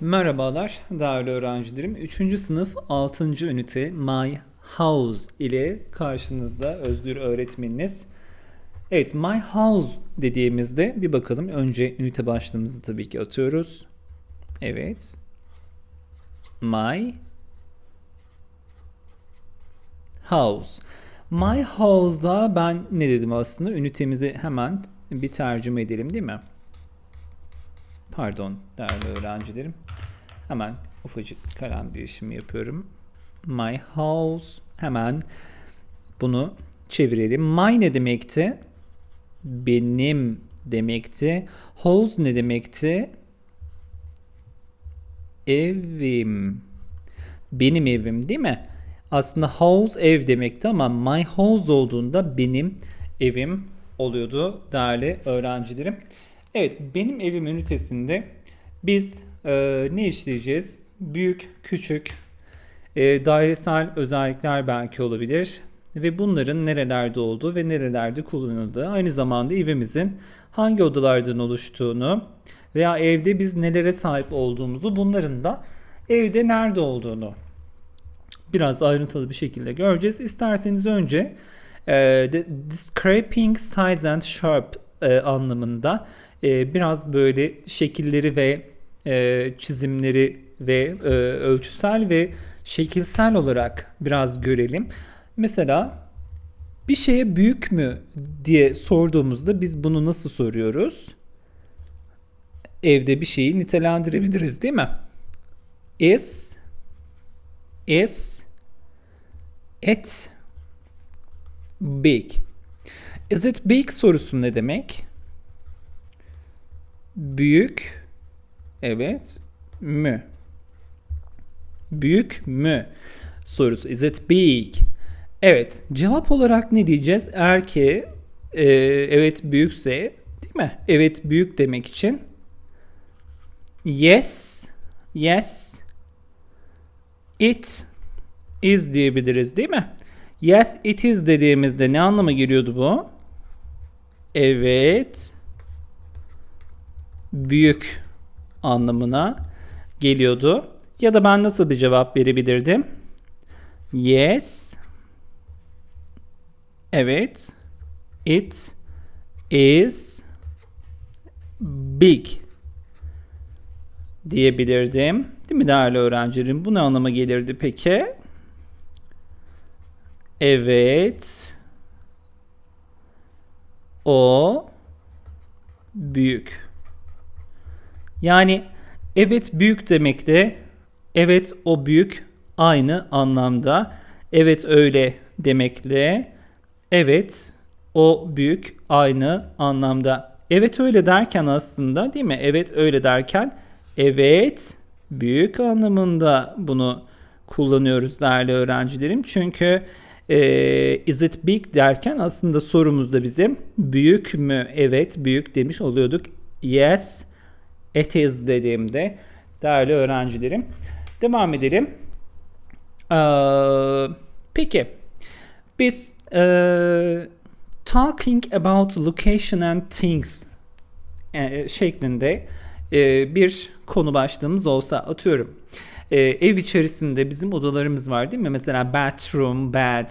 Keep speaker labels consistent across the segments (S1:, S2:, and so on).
S1: Merhabalar değerli öğrencilerim. 3. sınıf 6. ünite My House ile karşınızda Özgür öğretmeniniz. Evet My House dediğimizde bir bakalım. Önce ünite başlığımızı tabii ki atıyoruz. Evet. My House. My House'da ben ne dedim aslında? Ünitemizi hemen bir tercüme edelim değil mi? Pardon değerli öğrencilerim. Hemen ufacık kalem değişimi yapıyorum. My house. Hemen bunu çevirelim. My ne demekti? Benim demekti. House ne demekti? Evim. Benim evim değil mi? Aslında house ev demekti ama my house olduğunda benim evim oluyordu değerli öğrencilerim. Evet benim evim ünitesinde biz e, ne işleyeceğiz? Büyük, küçük, e, dairesel özellikler belki olabilir ve bunların nerelerde olduğu ve nerelerde kullanıldığı aynı zamanda evimizin hangi odalardan oluştuğunu veya evde biz nelere sahip olduğumuzu bunların da evde nerede olduğunu biraz ayrıntılı bir şekilde göreceğiz. İsterseniz önce e, describing size and shape e, anlamında e, biraz böyle şekilleri ve e, çizimleri ve e, ölçüsel ve şekilsel olarak biraz görelim. Mesela bir şeye büyük mü diye sorduğumuzda biz bunu nasıl soruyoruz? Evde bir şeyi nitelendirebiliriz değil mi? Is is it big? Is it big sorusu ne demek? Büyük evet mü? Büyük mü? Sorusu is it big? Evet cevap olarak ne diyeceğiz? Eğer ki e, evet büyükse değil mi? Evet büyük demek için yes yes it is diyebiliriz değil mi? Yes it is dediğimizde ne anlama geliyordu bu? Evet büyük anlamına geliyordu. Ya da ben nasıl bir cevap verebilirdim? Yes. Evet. It is big diyebilirdim. Değil mi değerli öğrencilerim? Bu ne anlama gelirdi peki? Evet. O büyük. Yani evet büyük demekle evet o büyük aynı anlamda. Evet öyle demekle evet o büyük aynı anlamda. Evet öyle derken aslında değil mi? Evet öyle derken evet büyük anlamında bunu kullanıyoruz değerli öğrencilerim. Çünkü e, is it big derken aslında sorumuzda bizim büyük mü? Evet büyük demiş oluyorduk. Yes it is dediğimde değerli öğrencilerim. Devam edelim. Ee, peki biz e, talking about location and things e, şeklinde e, bir konu başlığımız olsa atıyorum. E, ev içerisinde bizim odalarımız var değil mi? Mesela bathroom, bed,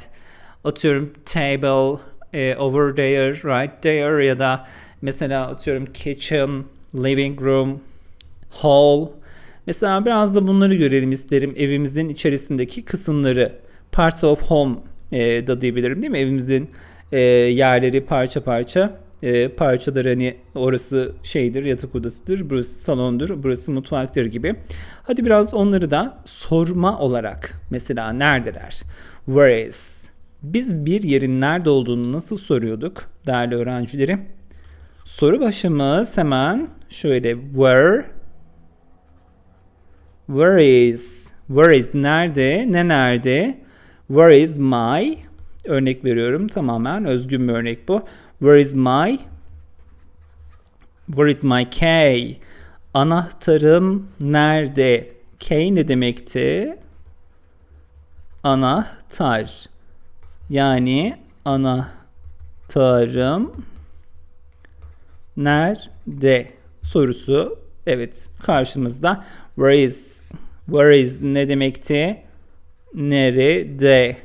S1: atıyorum table, e, over there, right there ya da mesela atıyorum kitchen, living room, hall. Mesela biraz da bunları görelim isterim. Evimizin içerisindeki kısımları. Parts of home e, da diyebilirim değil mi? Evimizin e, yerleri parça parça e, parçaları hani orası şeydir yatak odasıdır, burası salondur, burası mutfaktır gibi. Hadi biraz onları da sorma olarak mesela neredeler? Where is? Biz bir yerin nerede olduğunu nasıl soruyorduk değerli öğrencilerim? Soru başımız hemen şöyle where Where is? Where is nerede? Ne nerede? Where is my? Örnek veriyorum tamamen özgün bir örnek bu. Where is my? Where is my key? Anahtarım nerede? Key ne demekti? Anahtar. Yani anahtarım nerede sorusu Evet karşımızda where is where is ne demekti? Nerede?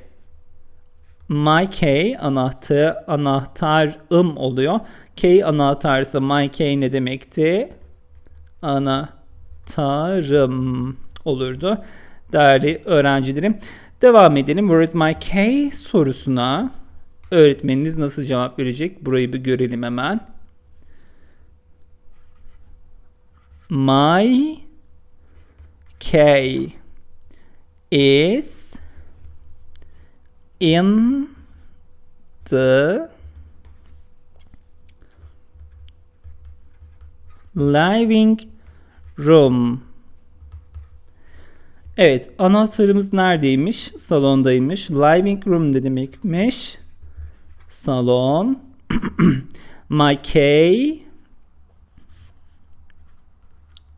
S1: My key anahtar anahtarım oluyor. Key anahtarsa my key ne demekti? Anahtarım olurdu. Değerli öğrencilerim. Devam edelim. Where is my key sorusuna öğretmeniniz nasıl cevap verecek? Burayı bir görelim hemen. My key is in the living room. Evet, anahtarımız neredeymiş? Salondaymış. Living room ne demekmiş? Salon. My key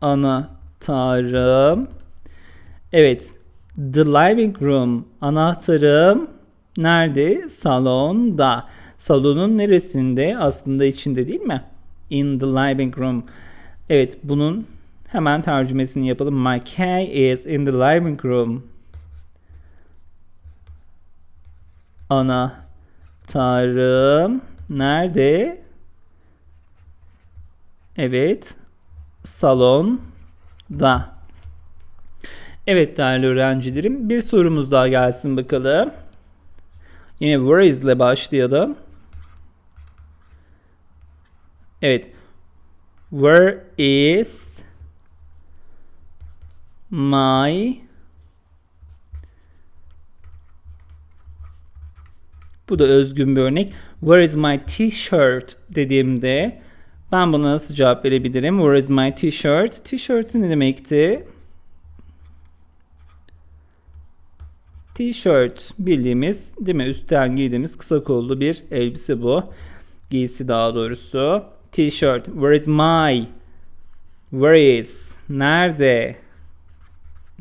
S1: anahtarım. Evet, the living room anahtarım nerede? Salonda. Salonun neresinde? Aslında içinde değil mi? In the living room. Evet, bunun Hemen tercümesini yapalım. My key is in the living room. Anahtarım nerede? Evet. Salonda. Evet değerli öğrencilerim bir sorumuz daha gelsin bakalım. Yine where is ile başlayalım. Evet. Where is my Bu da özgün bir örnek. Where is my t-shirt dediğimde ben buna nasıl cevap verebilirim? Where is my t-shirt? T-shirt ne demekti? T-shirt bildiğimiz değil mi? Üstten giydiğimiz kısa kollu bir elbise bu. Giysi daha doğrusu. T-shirt. Where is my? Where is? Nerede?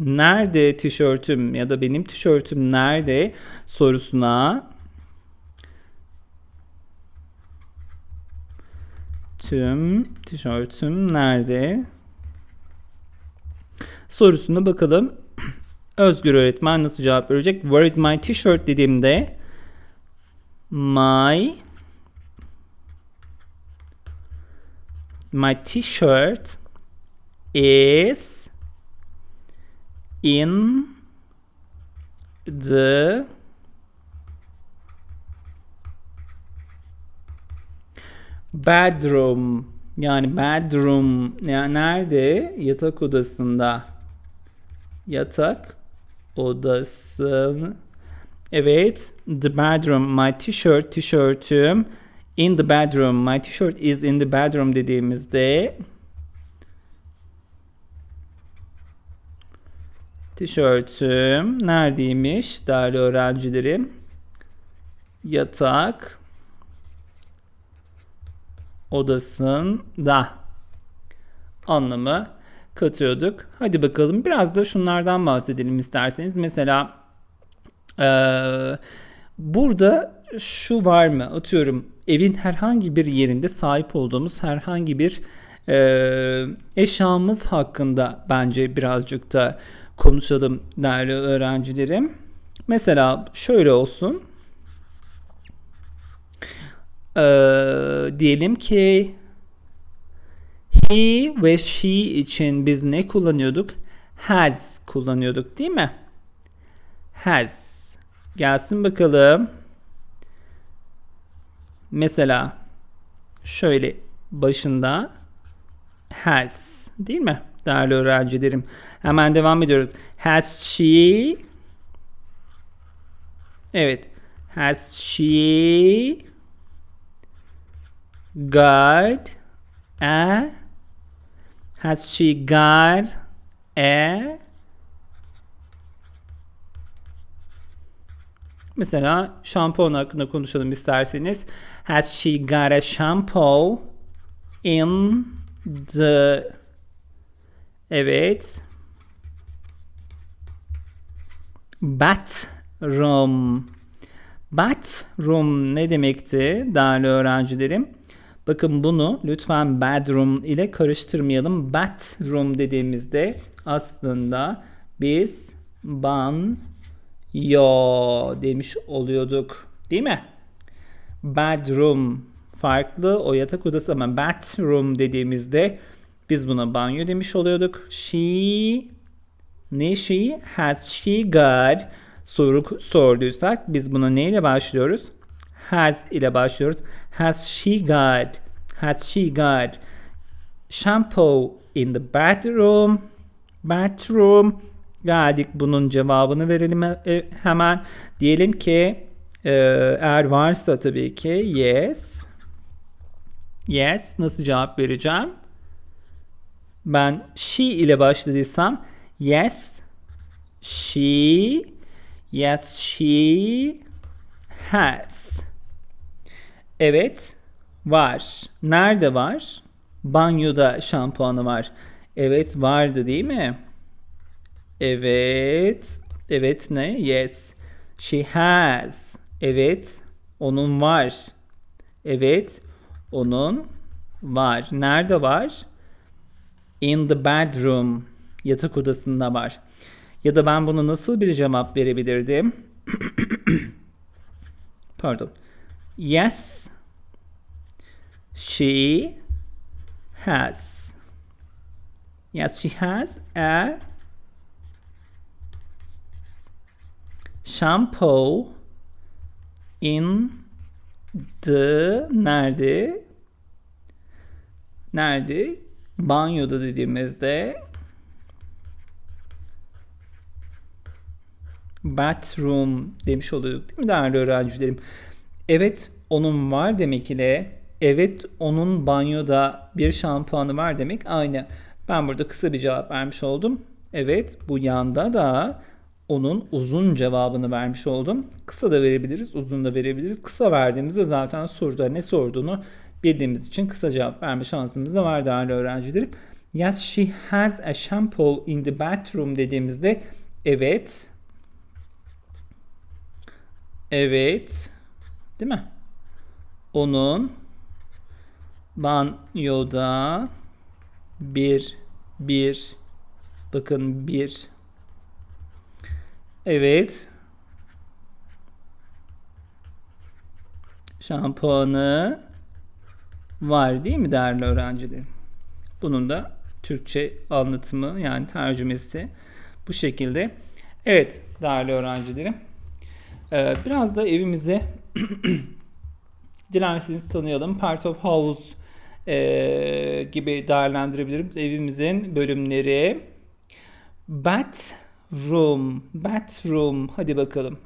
S1: nerede tişörtüm ya da benim tişörtüm nerede sorusuna tüm tişörtüm nerede sorusuna bakalım. Özgür öğretmen nasıl cevap verecek? Where is my t-shirt dediğimde my my t-shirt is in the bedroom. Yani bedroom. Yani nerede? Yatak odasında. Yatak odasın evet the bedroom. My t-shirt tişörtüm. İn the bedroom. My t-shirt is in the bedroom dediğimizde Tişörtüm neredeymiş? Değerli öğrencilerim? Yatak odasında anlamı katıyorduk. Hadi bakalım biraz da şunlardan bahsedelim isterseniz. Mesela ee, burada şu var mı? Atıyorum evin herhangi bir yerinde sahip olduğumuz herhangi bir e, eşyamız hakkında bence birazcık da konuşalım değerli öğrencilerim. Mesela şöyle olsun. Ee, diyelim ki he ve she için biz ne kullanıyorduk? Has kullanıyorduk değil mi? Has. Gelsin bakalım. Mesela şöyle başında has değil mi? Değerli öğrencilerim. Hemen devam ediyoruz. Has she Evet. Has she got a Has she got a Mesela şampuan hakkında konuşalım isterseniz. Has she got a shampoo in the Evet. Bathroom. Bathroom ne demekti değerli öğrencilerim? Bakın bunu lütfen bedroom ile karıştırmayalım. Bathroom dediğimizde aslında biz banyo demiş oluyorduk. Değil mi? Bedroom farklı o yatak odası ama bathroom dediğimizde biz buna banyo demiş oluyorduk. She ne she has she got soru sorduysak biz buna neyle başlıyoruz? Has ile başlıyoruz. Has she got has she got shampoo in the bathroom? Bathroom. Geldik bunun cevabını verelim e, hemen. Diyelim ki e, eğer varsa tabii ki yes. Yes. Nasıl cevap vereceğim? Ben she ile başladıysam yes she yes she has. Evet var. Nerede var? Banyoda şampuanı var. Evet vardı değil mi? Evet. Evet ne? Yes. She has. Evet. Onun var. Evet. Onun var. Nerede var? In the bedroom. Yatak odasında var. Ya da ben bunu nasıl bir cevap verebilirdim? Pardon. Yes. She has. Yes, she has a shampoo in the nerede? Nerede? Banyoda dediğimizde bathroom demiş oluyorduk değil mi değerli öğrencilerim? Evet onun var demek ile evet onun banyoda bir şampuanı var demek aynı. Ben burada kısa bir cevap vermiş oldum. Evet bu yanda da onun uzun cevabını vermiş oldum. Kısa da verebiliriz, uzun da verebiliriz. Kısa verdiğimizde zaten soruda ne sorduğunu bildiğimiz için kısa cevap verme şansımız da var değerli öğrencilerim. Yes, she has a shampoo in the bathroom dediğimizde evet. Evet. Değil mi? Onun banyoda bir bir bakın bir evet şampuanı var değil mi değerli öğrencilerim? Bunun da Türkçe anlatımı yani tercümesi bu şekilde. Evet değerli öğrencilerim. Ee, biraz da evimize dilerseniz tanıyalım. Part of House e, gibi değerlendirebilirim. Evimizin bölümleri. Bathroom. Bathroom. Hadi bakalım.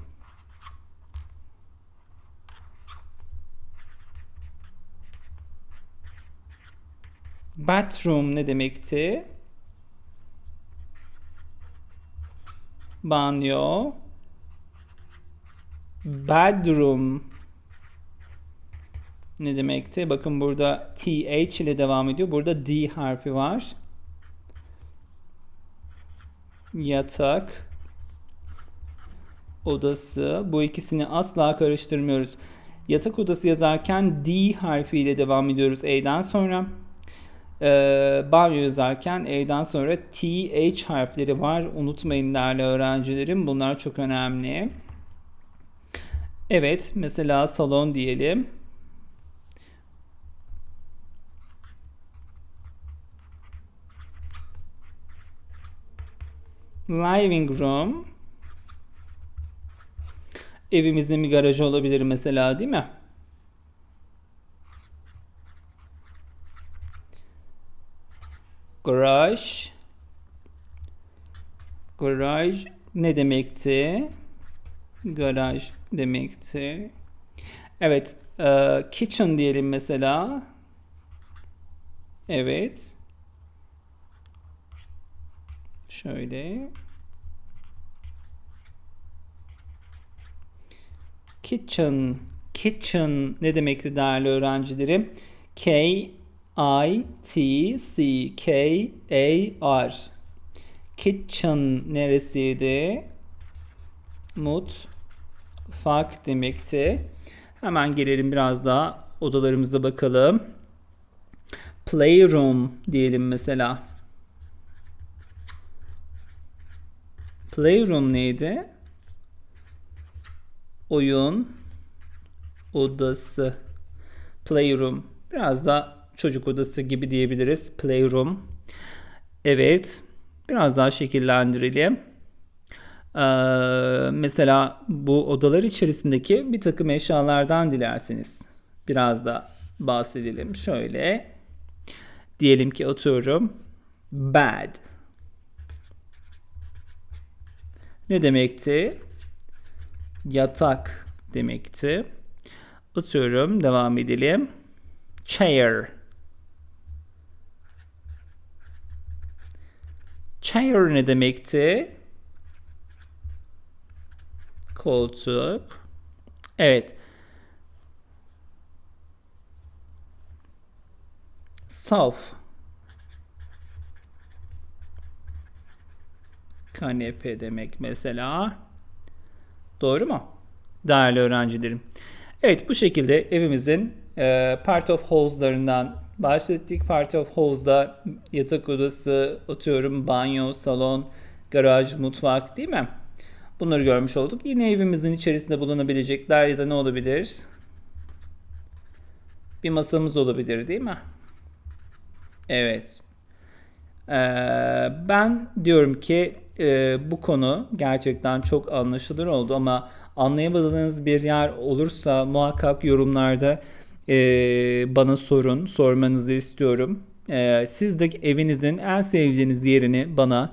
S1: Bathroom ne demekti? Banyo. Bedroom ne demekti? Bakın burada TH ile devam ediyor. Burada D harfi var. Yatak odası. Bu ikisini asla karıştırmıyoruz. Yatak odası yazarken D harfi ile devam ediyoruz E'den sonra. Ee, banyo yazarken E'den sonra TH harfleri var. Unutmayın değerli öğrencilerim. Bunlar çok önemli. Evet, mesela salon diyelim. Living room. Evimizin bir garajı olabilir mesela değil mi? Garage. Garaj ne demekti? Garaj demekti. Evet. E, kitchen diyelim mesela. Evet. Şöyle. Kitchen. Kitchen ne demekti değerli öğrencilerim? K I T C K A R. Kitchen neresiydi? Mutfak demekti. Hemen gelelim biraz daha odalarımıza bakalım. Playroom diyelim mesela. Playroom neydi? Oyun odası. Playroom. Biraz da çocuk odası gibi diyebiliriz. Playroom. Evet. Biraz daha şekillendirelim. Ee, mesela bu odalar içerisindeki bir takım eşyalardan dilerseniz biraz da bahsedelim. Şöyle diyelim ki atıyorum bed. Ne demekti? Yatak demekti. Atıyorum devam edelim. Chair. Chair ne demekti? Koltuk. Evet. Saf. Kanepe demek mesela. Doğru mu? Değerli öğrencilerim. Evet bu şekilde evimizin e, part of house'larından bahsettik. Part of house'da yatak odası, atıyorum banyo, salon, garaj, mutfak değil mi? Bunları görmüş olduk. Yine evimizin içerisinde bulunabilecekler ya da ne olabilir? Bir masamız olabilir değil mi? Evet. Ee, ben diyorum ki e, bu konu gerçekten çok anlaşılır oldu ama anlayamadığınız bir yer olursa muhakkak yorumlarda e, bana sorun, sormanızı istiyorum. E, siz de evinizin en sevdiğiniz yerini bana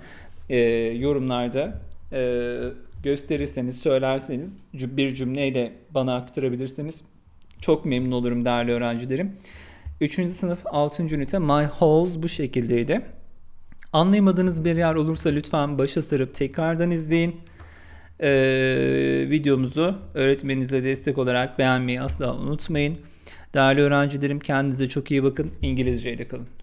S1: e, yorumlarda e, gösterirseniz, söylerseniz bir cümleyle bana aktarabilirsiniz. Çok memnun olurum değerli öğrencilerim. 3. sınıf 6. ünite My Halls bu şekildeydi. Anlayamadığınız bir yer olursa lütfen başa sarıp tekrardan izleyin. Ee, videomuzu öğretmeninize destek olarak beğenmeyi asla unutmayın. Değerli öğrencilerim kendinize çok iyi bakın. İngilizce kalın.